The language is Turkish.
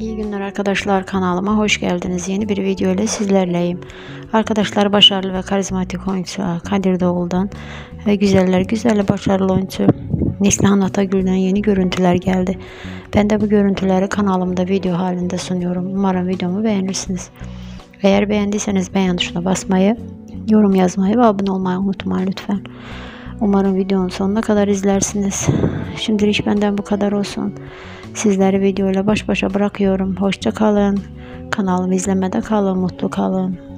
İyi günler arkadaşlar kanalıma hoş geldiniz. Yeni bir video ile sizlerleyim. Arkadaşlar başarılı ve karizmatik oyuncu Kadir Doğul'dan ve güzeller güzel başarılı oyuncu Neslihan Atagül'den yeni görüntüler geldi. Ben de bu görüntüleri kanalımda video halinde sunuyorum. Umarım videomu beğenirsiniz. Eğer beğendiyseniz beğen tuşuna basmayı, yorum yazmayı ve abone olmayı unutmayın lütfen. Umarım videonun sonuna kadar izlersiniz. Şimdilik benden bu kadar olsun. Sizleri videoyla baş başa bırakıyorum. Hoşça kalın. Kanalımı izlemede kalın. Mutlu kalın.